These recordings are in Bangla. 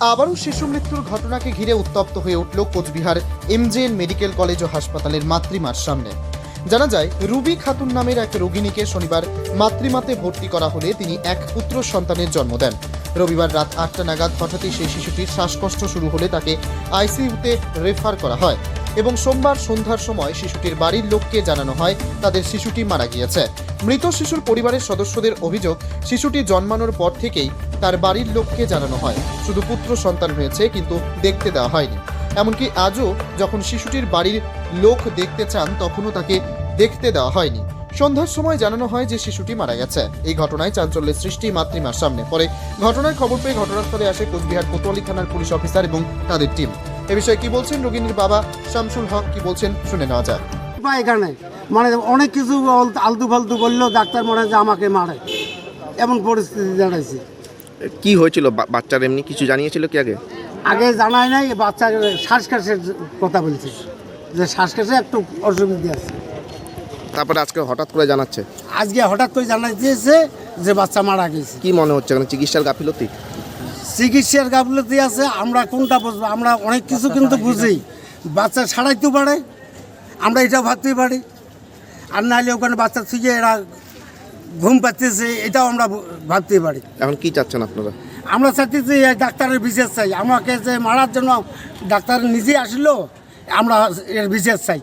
আবারও শিশু মৃত্যুর ঘটনাকে ঘিরে উত্তপ্ত হয়ে উঠল কোচবিহার এমজেএন মেডিকেল কলেজ ও হাসপাতালের মাতৃমার সামনে। জানা যায়, রুবি খাতুন নামের এক রোগিনীকে শনিবার মাতৃমাতে ভর্তি করা হলে তিনি এক পুত্র সন্তানের জন্ম দেন। রবিবার রাত আটটা নাগাদ হঠাৎই সেই শিশুটির শ্বাসকষ্ট শুরু হলে তাকে আইসিইউতে রেফার করা হয়। এবং সোমবার সন্ধ্যার সময় শিশুটির বাড়ির লোককে জানানো হয়, তাদের শিশুটি মারা গিয়েছে। মৃত শিশুর পরিবারের সদস্যদের অভিযোগ, শিশুটি জন্মানোর পর থেকেই তার বাড়ির লোককে জানানো হয়। শুধু পুত্র সন্তান হয়েছে, কিন্তু দেখতে দেওয়া হয়নি। এমনকি আজও যখন শিশুটির বাড়ির লোক দেখতে চান, তখনও তাকে দেখতে দেওয়া হয়নি। সন্ধ্যার সময় জানানো হয় যে শিশুটি মারা গেছে। এই ঘটনায় চাঞ্চল্যের সৃষ্টি মাতৃমার সামনে। পরে ঘটনার খবর পেয়ে ঘটনাস্থলে আসে কোচবিহার কোতোয়ালি থানার পুলিশ অফিসার এবং তাদের টিম। এ বিষয়ে কি বলছেন রোগিনীর বাবা শামসুল হক? কি বলছেন? শুনে নেওয়া যাক। বা এখানে মানে অনেক কিছু আলতু ফালতু বললেও ডাক্তার মনে হয় যে আমাকে মারে এমন পরিস্থিতি দাঁড়াইছে। কি হয়েছিল? বা- বাচ্চার এমনি কিছু জানিয়েছিল কি আগে? আগে জানাই নাই বাচ্চা শ্বাসকাশের কথা বলছে। যে শ্বাসকাশে একটু অসুবিধা আছে। তারপরে আজকে হঠাৎ করে জানাচ্ছে? আজকে হঠাৎ করে জানাই দিয়েছে যে বাচ্চা মারা গেছে। কি মনে হচ্ছে? এখানে চিকিৎসার গাফিলতি? চিকিৎসার গাফলতি আছে আমরা কোনটা বুঝব? আমরা অনেক কিছু কিন্তু বুঝি। বাচ্চা ছাড়াইতে পারে আমরা এটা ভাবতে পারি। আর নাহলে ওখানে বাচ্চা থেকে এরা ঘুম পাচ্ছে এটাও আমরা ভাবতে পারি। এখন কি চাচ্ছেন আপনারা? আমরা চাইতেছি ডাক্তারের বিশেষ চাই। আমাকে যে মারার জন্য ডাক্তার নিজে আসলো আমরা এর বিশেষ চাই।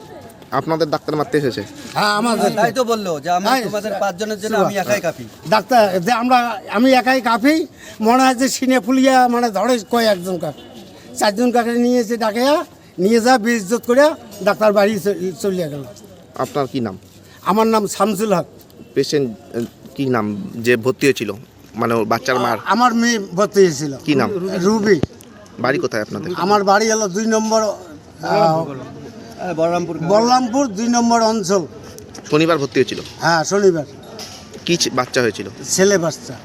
আপনাদের ডাক্তার মারতে এসেছে? হ্যাঁ আমাদের তাই তো বলল যে আমি হ্যাঁ, তোমাদের পাঁচজনের জন্য আমি একাই কাপি। ডাক্তার যে আমরা আমি একাই কাফি মনে হয় যে সিনে ফুলিয়া মানে ধরে কয় একজন কাক। চারজন কাকে নিয়েছে ডাকিয়া নিয়ে যা বেইজ্জত করে ডাক্তার বাড়ি চলিয়া গেল। আপনার কি নাম? আমার নাম শামসুল হক। পেশেন্ট কি নাম? যে ভর্তি হয়েছিল মানে ওর বাচ্চার মার? আমার মেয়ে ভর্তি হয়েছিল। কি নাম? রুবি। বাড়ি কোথায় আপনাদের? আমার বাড়ি হলো দুই নম্বর হ্যাঁ, বলরামপুর বলরামপুর দুই নম্বর অঞ্চল। শনিবার ভর্তি হয়েছিল? হ্যাঁ শনিবার। কি বাচ্চা হয়েছিল? ছেলে বাচ্চা।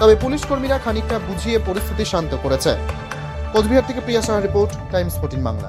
তবে পুলিশ কর্মীরা খানিকটা বুঝিয়ে পরিস্থিতি শান্ত করেছে। কোচবিহার থেকে Priya Saha report Times fourteen Bangla.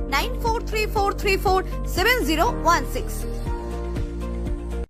9434347016.